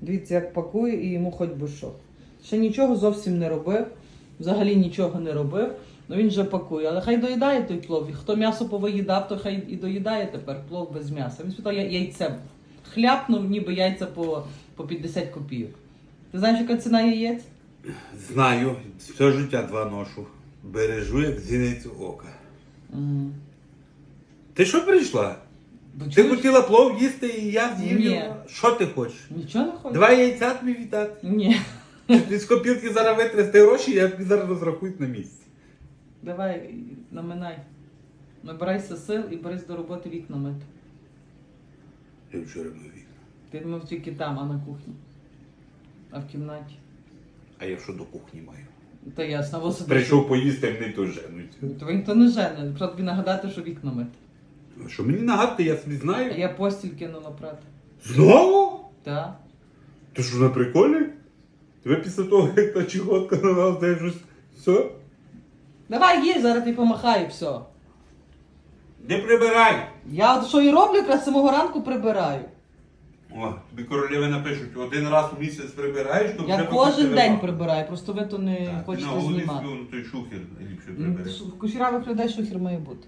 Дивіться, як пакує і йому хоч би що. Ще нічого зовсім не робив, взагалі нічого не робив. Ну він вже пакує. Але хай доїдає той плов. І Хто м'ясо повиїдав, то хай і доїдає тепер плов без м'яса. Він спитав, я яйце хляпнув, ніби яйця по, по 50 копійок. Ти знаєш, яка ціна яєць? Знаю, все життя два ношу. Бережу, як зіницю ока. М. Ти що прийшла? Ти чуєш? хотіла плов їсти і я з'їв Ні. його. Що ти хочеш? Нічого не хочеш? Два яйця тобі віддати. Ні. Чи ти з копілки зараз витрясти гроші, я тобі зараз розрахують на місці. Давай, наминай. Набирайся сил і берись до роботи вікна мити. Я вчора мив вікна. Ти мив тільки там, а на кухні. А в кімнаті. А я що до кухні маю? Та ясно, або сидиш. Прийшов поїсти, мене то женуть. То ніхто не жене. Треба тобі нагадати, що вікна мити. А Що мені нагадати, я собі знаю. я постіль кинула прати. Знову? Так. Ти що на приколі? Тебе після того, як та чехотка на нас дай щось. Все? Давай їй, зараз ти помахаю, все. Не прибирай! Я от що і роблю, якраз з самого ранку прибираю. О, тобі королеви напишуть, один раз у місяць прибираєш, то Я вже кожен день прибираю, просто ви то не Так, ти хочете на знімати. ну, той шухер ліпше Ну, прибереш. В кучерявих людей шухер має бути.